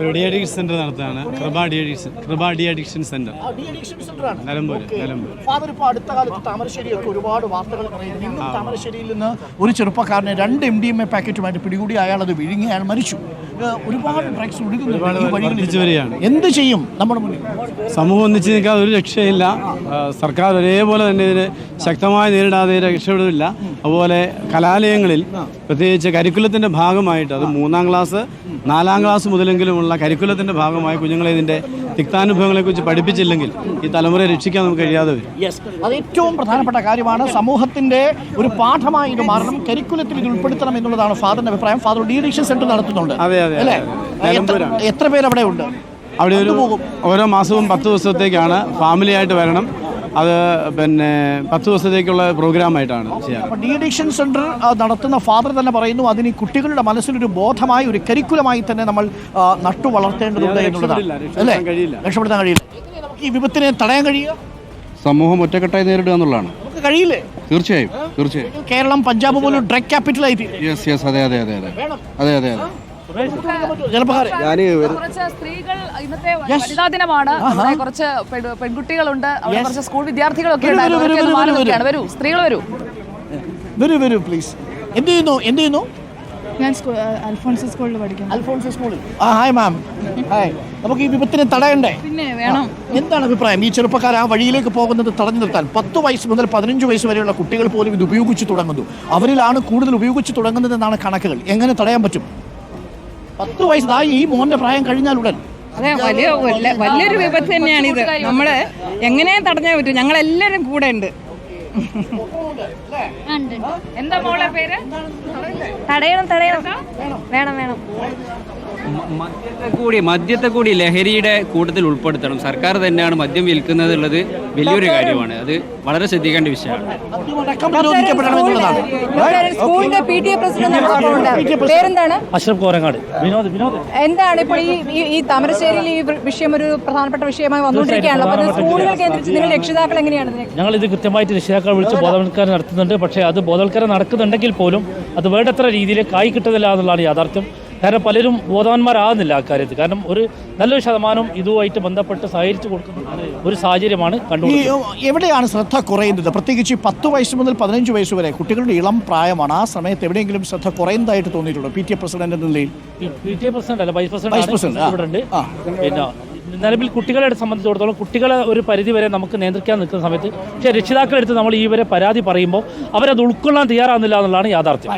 ഒരു D addiction centre നടത്താണ് Kripa de addiction Kripa de addiction centre. Nilambur Nilambur father ഇപ്പോൾ അടുത്ത കാലത്ത് താമരശ്ശേരിയൊക്കെ ഒരുപാട് വാർത്തകൾ പറയുന്നു. ഇന്നും താമരശ്ശേരിയിൽ നിന്ന് ഒരു ചെറുപ്പക്കാരനെ രണ്ട് എം ഡി എം എ പാക്കറ്റുമായിട്ട് പിടികൂടി അയാൾ അത് വിഴുങ്ങി അയാൾ മരിച്ചു. ഒരുപാട് ഡ്രഗ്സ് ഒഴുകുന്നു എന്ത് ചെയ്യും നമ്മുടെ മുന്നിൽ? സമൂഹം ഒന്നിച്ച് നിൽക്കാതെ ഒരു രക്ഷയില്ല. സർക്കാർ ഒരേപോലെ തന്നെ ഇതിന് ശക്തമായി നേരിടാതെ രക്ഷപ്പെടുന്നില്ല. അതുപോലെ കലാലയങ്ങളിൽ പ്രത്യേകിച്ച് കരിക്കുലത്തിന്റെ ഭാഗമായിട്ട് അത് മൂന്നാം ക്ലാസ് നാലാം ക്ലാസ് മുതലെങ്കിലുമുള്ള കരിക്കുലത്തിന്റെ ഭാഗമായി കുഞ്ഞുങ്ങളെ ഇതിന്റെ തിക്താനുഭവങ്ങളെക്കുറിച്ച് പഠിപ്പിച്ചില്ലെങ്കിൽ ഈ തലമുറയെ രക്ഷിക്കാൻ നമുക്ക് കഴിയാതെ വരും. യെസ് അത് ഏറ്റവും പ്രധാനപ്പെട്ട കാര്യമാണ്. സമൂഹത്തിന്റെ ഒരു പാഠമായി ഇത് മാറണം. കരിക്കുലത്തിൽ ഇത് ഉൾപ്പെടുത്തണം എന്നുള്ളതാണ് ഫാദറിന്റെ അഭിപ്രായം. ഫാദർ ഡി അഡിക്ഷൻ സെന്റർ നടത്തുന്നുണ്ട്. അതെ, അതെ, അല്ലേ? എത്ര പേര് അവിടെ ഉണ്ട് അവിടെ ഒരു ഓരോ മാസവും പത്ത് ദിവസത്തേക്കാണ് ഫാമിലി ആയിട്ട് വരണം. അത് പിന്നെ പത്ത് ദിവസത്തേക്കുള്ള പ്രോഗ്രാമായിട്ടാണ് ചെയ്യാറ്. ഡി അഡിക്ഷൻ നടത്തുന്ന ഫാദർ തന്നെ പറയുന്നു അതിന് കുട്ടികളുടെ മനസ്സിലൊരു ബോധമായി ഒരു കരിക്കുലമായി തന്നെ നമ്മൾ നട്ടു വളർത്തേണ്ടതുണ്ട് എന്നുള്ളതാണ്. രക്ഷപ്പെടുത്താൻ അല്ലേ? കഴിയില്ല. രക്ഷപ്പെടുത്താൻ കഴിയില്ല. നമുക്ക് ഈ വിപത്തിനെ തടയാൻ കഴിയുക? സമൂഹം ഒറ്റക്കെട്ടായി നേരിടുക എന്നുള്ളതാണ്. നമുക്ക് കഴിയില്ലേ? തീർച്ചയായും തീർച്ചയായും. കേരളം പഞ്ചാബ് പോലും ഡ്രഗ് ക്യാപിറ്റലായി യെസ് യെസ് അതെ അതെ അതെ അതെ. അതെ അതെ അതെ. കുറച്ച് സ്ത്രീകൾ ഇന്നത്തെ വനിതാ ദിനമാണ്. കുറച്ച് പെൺകുട്ടികളുണ്ട്. അവിടെ കുറച്ച് സ്കൂൾ വിദ്യാർത്ഥികളൊക്കെ വരൂ, ഉണ്ടായിരുന്നു. വരൂ, സ്ത്രീകൾ വരൂ. വരൂ വരൂ പ്ലീസ് എന്ത് ചെയ്യുന്നു? എന്ത് ചെയ്യുന്നു? ഞാൻ അൽഫോൺസ് സ്കൂളിൽ പഠിക്കുന്നു. അൽഫോൺസ് സ്കൂളിൽ. ആ ഹായ് മാം ഹായ് നമുക്ക് ഈ വിപത്തിനെ തടയണ്ടേ? പിന്നെ വേണം. എന്താണ് അഭിപ്രായം? ഈ ചെറുപ്പക്കാർ ആ വഴിയിലേക്ക് പോകുന്നത് തടഞ്ഞു നിർത്താൻ പത്ത് വയസ്സ് മുതൽ പതിനഞ്ച് വയസ്സ് വരെയുള്ള കുട്ടികൾ പോലും ഇത് ഉപയോഗിച്ച് തുടങ്ങുന്നു. അവരിലാണ് കൂടുതൽ ഉപയോഗിച്ച് തുടങ്ങുന്നത് എന്നാണ് കണക്കുകൾ. എങ്ങനെ തടയാൻ പറ്റും? പത്ത് വയസ്സ് ദാ ഈ മോന്റെ പ്രായം കഴിഞ്ഞാൽ ഉടൻ. അതെ വലിയ വലിയൊരു വിപത്ത് തന്നെയാണിത് നമ്മൾ എങ്ങനെ തടഞ്ഞാൽ പറ്റും. ഞങ്ങൾ എല്ലാവരും കൂടെ ഉണ്ട്. എന്താ മോളെ പേര്? തടയണം തടയണം. വേണം വേണം. മദ്യത്തെ കൂടി മദ്യത്തെ കൂടി ലഹരിയുടെ കൂട്ടത്തിൽ ഉൾപ്പെടുത്തണം. സർക്കാർ തന്നെയാണ് മദ്യം വിൽക്കുന്നത് ഉള്ളത് വലിയൊരു കാര്യമാണ്. അത് വളരെ ശ്രദ്ധിക്കേണ്ട വിഷയമാണ്. സ്കൂളിന്റെ പി ടി എ പ്രസിഡന്റ് പേരെന്താണ്? അഷ്റഫ് കോരങ്ങാട്. വിനോദ് വിനോദ്. എന്താണ് ഇപ്പോൾ ഈ ഈ- താമരശ്ശേരിയിൽ ഈ വിഷയം ഒരു പ്രധാനപ്പെട്ട വിഷയമായി വന്നുകൊണ്ടിരിക്കുകയാണല്ലോ. അപ്പോൾ സ്കൂളുകൾ കേന്ദ്രീകരിച്ച് നിങ്ങൾ രക്ഷിതാക്കൾ എങ്ങനെയാണ് ഞങ്ങൾ ഇത് കൃത്യമായിട്ട് രക്ഷിതാക്കളെ വിളിച്ച് ബോധവൽക്കരണം നടത്തുന്നുണ്ട്. പക്ഷേ അത് ബോധവൽക്കരണം നടക്കുന്നുണ്ടെങ്കിൽ പോലും അത് വേണ്ടത്ര രീതിയിൽ കായ് കിട്ടുന്നില്ല എന്നുള്ളതാണ് യാഥാർത്ഥ്യം. കാരണം പലരും ബോധവാന്മാരാകുന്നില്ല അക്കാര്യത്തിൽ കാരണം ഒരു നല്ലൊരു ശതമാനം ഇതുമായിട്ട് ബന്ധപ്പെട്ട് സഹകരിച്ചു കൊടുക്കുന്ന ഒരു സാഹചര്യമാണ് കണ്ടു എവിടെയാണ് ശ്രദ്ധ കുറയുന്നത്? പ്രത്യേകിച്ച് പത്ത് വയസ്സ് മുതൽ പതിനഞ്ച് വയസ്സ് വരെ കുട്ടികളുടെ ഇളം പ്രായമാണ്. ആ സമയത്ത് എവിടെയെങ്കിലും ശ്രദ്ധ കുറയുന്നതായിട്ട് തോന്നിയിട്ടുണ്ടോ? പി ടി എ പ്രസിഡന്റ് എന്ന നിലയിൽ. പി ടി എ പ്രസിഡന്റ് അല്ല വൈസ് പ്രസിഡന്റ് ഇവിടെ ഉണ്ട്. പിന്നെ നിലവിൽ കുട്ടികളെ സംബന്ധിച്ചിടത്തോളം കുട്ടികളെ ഒരു പരിധി വരെ നമുക്ക് നിയന്ത്രിക്കാൻ നിൽക്കുന്ന സമയത്ത് പക്ഷേ രക്ഷിതാക്കളെടുത്ത് നമ്മൾ ഈ വരെ പരാതി പറയുമ്പോൾ അവരത് ഉൾക്കൊള്ളാൻ തയ്യാറാകുന്നില്ല എന്നുള്ളതാണ് യാഥാർത്ഥ്യം.